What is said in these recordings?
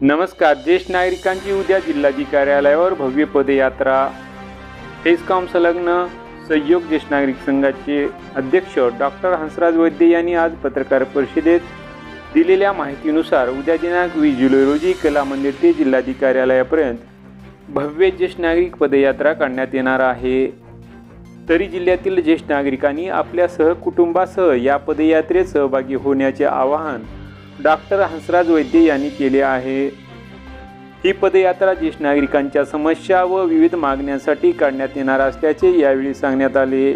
नमस्कार ज्येष्ठ नागरिकांची उद्या जिल्हाधिकारी कार्यालयावर भव्य पदयात्रा. फेसकॉम संलग्न सहयोग ज्येष्ठ नागरिक संघाचे अध्यक्ष डॉक्टर हंसराज वैद्य यांनी आज पत्रकार परिषदेत दिलेल्या माहितीनुसार उद्या दिनांक वीस जुलै रोजी कला मंदिर ते जिल्हाधिकारी कार्यालयापर्यंत भव्य ज्येष्ठ नागरिक पदयात्रा काढण्यात येणार आहे. तरी जिल्ह्यातील ज्येष्ठ नागरिकांनी आपल्या सहकुटुंबासह या पदयात्रेत सहभागी होण्याचे आवाहन डॉक्टर हंसराज वैद्य यांनी केले आहे. ही पदयात्रा ज्येष्ठ नागरिकांच्या समस्या व विविध मागण्यांसाठी काढण्यात येणार असल्याचे यावेळी सांगण्यात आले.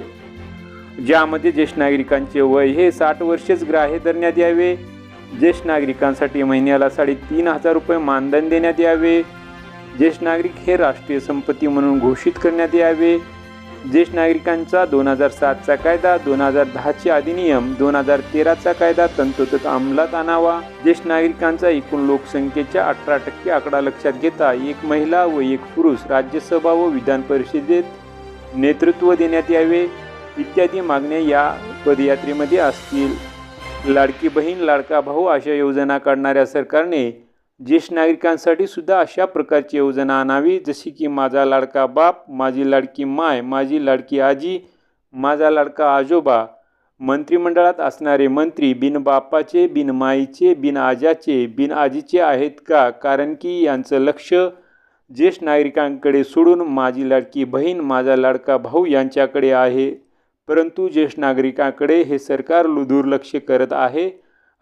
ज्यामध्ये ज्येष्ठ नागरिकांचे वय हे साठ वर्षेच ग्राह्य धरण्यात यावे. ज्येष्ठ नागरिकांसाठी महिन्याला साडेतीन हजार रुपये मानधन देण्यात यावे. ज्येष्ठ नागरिक हे राष्ट्रीय संपत्ती म्हणून घोषित करण्यात यावे. ज्येष्ठ नागरिकांचा दोन हजार सातचा कायदा दोन हजार दहाचे अधिनियम दोन हजार तेराचा कायदा तंतोतंत अंमलात आणावा. ज्येष्ठ नागरिकांचा एकूण लोकसंख्येच्या अठरा टक्के आकडा लक्षात घेता एक महिला व एक पुरुष राज्यसभा व विधान परिषदेत नेतृत्व देण्यात यावे इत्यादी मागण्या या पदयात्रेमध्ये असतील. लाडकी बहीण लाडका भाऊ अशा योजना काढणाऱ्या सरकारने ज्येष्ठ नागरिकांसाठी सुद्धा अशा प्रकारची योजना आणावी जशी की माझा लाडका बाप माझी लाडकी माय माझी लाडकी आजी माझा लाडका आजोबा मंत्रिमंडळात असणारे मंत्री बिन बापाचे बिन माईचे बिन आजाचे बिन आजीचे आहेत का? कारण की यांचं लक्ष ज्येष्ठ नागरिकांकडे सोडून माझी लाडकी बहीण माझा लाडका भाऊ यांच्याकडे आहे. परंतु ज्येष्ठ नागरिकांकडे हे सरकार दुर्लक्ष करत आहे.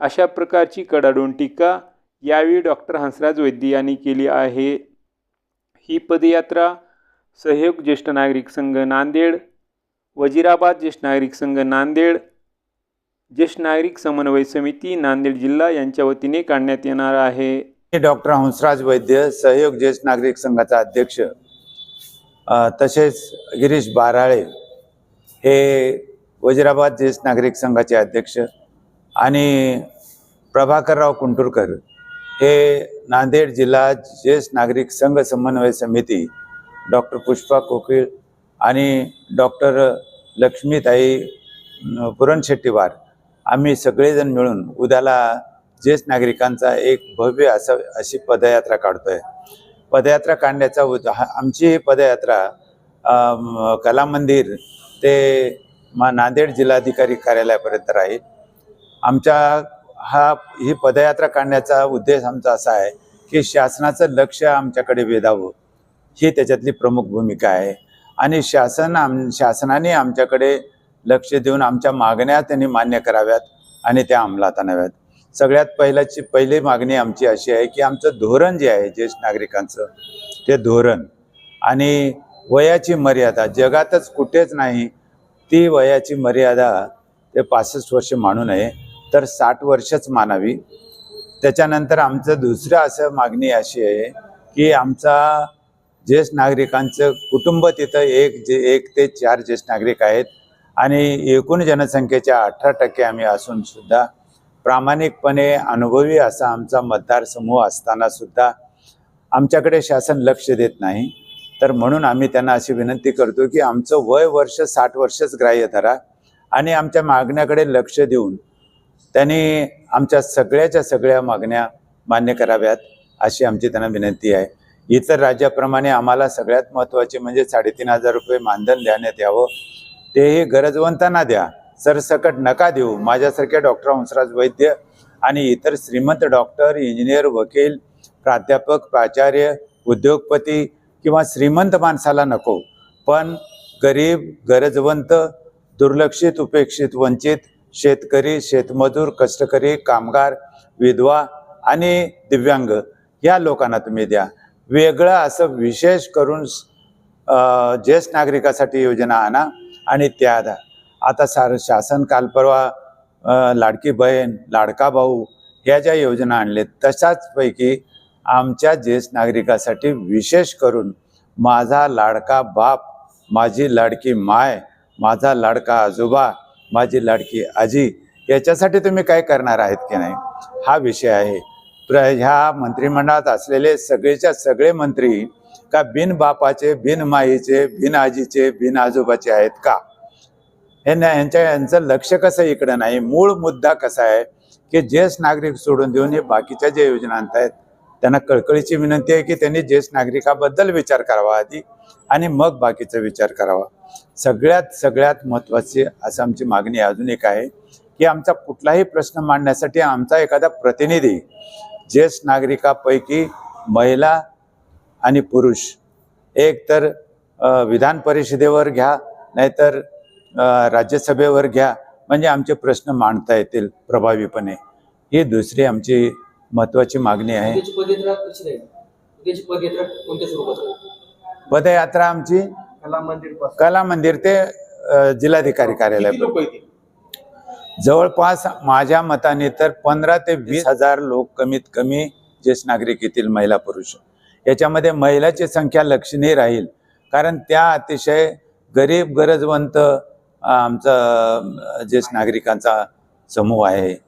अशा प्रकारची कडाडून टीका यावेळी डॉक्टर हंसराज वैद्य यांनी केली आहे. ही पदयात्रा सहयोग ज्येष्ठ नागरिक संघ नांदेड वजिराबाद ज्येष्ठ नागरिक संघ नांदेड ज्येष्ठ नागरिक समन्वय समिती नांदेड जिल्हा यांच्या वतीने काढण्यात येणार आहे. डॉक्टर हंसराज वैद्य सहयोग ज्येष्ठ नागरिक संघाचा अध्यक्ष तसेच गिरीश बाराळे हे वजिराबाद ज्येष्ठ नागरिक संघाचे अध्यक्ष आणि प्रभाकरराव कुंटुरकर हे नांदेड जिल्हा ज्येष्ठ नागरिक संघ समन्वय समिती डॉक्टर पुष्पा कोकिळ आणि डॉक्टर लक्ष्मीताई पुरणशेट्टीवार. आम्ही सगळेजण मिळून उद्याला ज्येष्ठ नागरिकांचा एक भव्य असं अशी पदयात्रा काढतोय. पदयात्रा काढण्याचा उद हा- आमची ही पदयात्रा कला मंदिर ते मा नांदेड जिल्हाधिकारी कार्यालयापर्यंत राहील. आमच्या हा ही पदयात्रा काढण्याचा उद्देश आमचा असा आहे की शासनाचं लक्ष आमच्याकडे वेधावं. ही त्याच्यातली प्रमुख भूमिका आहे. आणि शासन आम शासनाने आमच्याकडे लक्ष देऊन आमच्या मागण्या त्यांनी मान्य कराव्यात आणि त्या अंमलात आणाव्यात. सगळ्यात पहिल्याची पहिली मागणी आमची अशी आहे की आमचं धोरण जे आहे ज्येष्ठ नागरिकांचं ते धोरण आणि वयाची मर्यादा जगातच कुठेच नाही ती वयाची मर्यादा ते पासष्ट वर्ष मानू नये. तर साठ वर्षच मानावी. त्याच्यानंतर आमचं दुसरं असं मागणी अशी आहे की आमचा ज्येष्ठ नागरिकांचं कुटुंब तिथं एक जे एक ते चार ज्येष्ठ नागरिक आहेत. आणि एकूण जनसंख्येच्या अठरा टक्के आम्ही असून सुद्धा प्रामाणिकपणे अनुभवी असा आमचा मतदारसमूह असताना सुद्धा आमच्याकडे शासन लक्ष देत नाही. तर म्हणून आम्ही त्यांना अशी विनंती करतो की आमचं वय वर्ष साठ वर्षच ग्राह्य धरा आणि आमच्या मागण्याकडे लक्ष देऊन त्यांनी आमच्या सगळ्याच्या सगळ्या मागण्या मान्य कराव्यात अशी आमची त्यांना विनंती आहे. इतर राज्याप्रमाणे आम्हाला सगळ्यात महत्त्वाचे म्हणजे साडेतीन हजार रुपये मानधन देण्यात यावं. तेही गरजवंतांना द्या. सरसकट नका देऊ. माझ्यासारख्या डॉक्टर हंसराज वैद्य आणि इतर श्रीमंत डॉक्टर इंजिनियर वकील प्राध्यापक प्राचार्य उद्योगपती किंवा श्रीमंत माणसाला नको. पण गरीब गरजवंत दुर्लक्षित उपेक्षित वंचित शेतकरी शेतमजूर कष्टकरी कामगार विधवा आणि दिव्यांग या लोकांना तुम्ही द्या. वेगळं असं विशेष करून ज्येष्ठ नागरिकासाठी योजना आणा आणि त्या द्या. आता सार शासन काल परवा लाडकी बहीण लाडका भाऊ ह्या ज्या योजना आणल्यात तशाचपैकी आमच्या ज्येष्ठ नागरिकासाठी विशेष करून माझा लाडका बाप माझी लाडकी माय माझा लाडका आजोबा माझी लाडकी आजी याच्यासाठी तुम्ही काय करणार आहेत की नाही? हा विषय आहे. प्र ह्या मंत्रिमंडळात असलेले सगळेच्या सगळे मंत्री का बिन बापाचे बिन माईचे बिन आजीचे बिन आजोबाचे आहेत का? हे यांच्या यांचं लक्ष कसं इकडं नाही? मूळ मुद्दा कसा आहे? की ज्येष्ठ नागरिक सोडून देऊन हे बाकीच्या ज्या योजना आहेत त्यांना कळकळीची विनंती आहे की त्यांनी ज्येष्ठ नागरिकाबद्दल विचार करावा आधी आणि मग बाकीचा विचार करावा. सगळ्यात सगळ्यात महत्त्वाची असं आमची मागणी अजून एक आहे की आमचा कुठलाही प्रश्न मांडण्यासाठी आमचा एखादा प्रतिनिधी ज्येष्ठ नागरिकापैकी महिला आणि पुरुष एक तर विधान परिषदेवर घ्या नाहीतर राज्यसभेवर घ्या म्हणजे आमचे प्रश्न मांडता येतील प्रभावीपणे. ही दुसरी आमची महत्त्वाची मागणी आहे. उद्याची पदयात्रा कशी राहील? उद्याची पदयात्रा कोणत्या स्वरूपात राहील? पदयात्रा आमची कला मंदिरपासून. कला मंदिर ते अ, जिल्हाधिकारी कार्यालय किती लोक येतील? जवळपास माझ्या मताने तर पंधरा ते वीस हजार लोक कमीत कमी ज्येष्ठ नागरिक येतील महिला पुरुष. याच्यामध्ये महिलाची संख्या लक्षणीय राहील. कारण त्या अतिशय गरीब गरजवंत आमचा अ, ज्येष्ठ नागरिकांचा समूह आहे.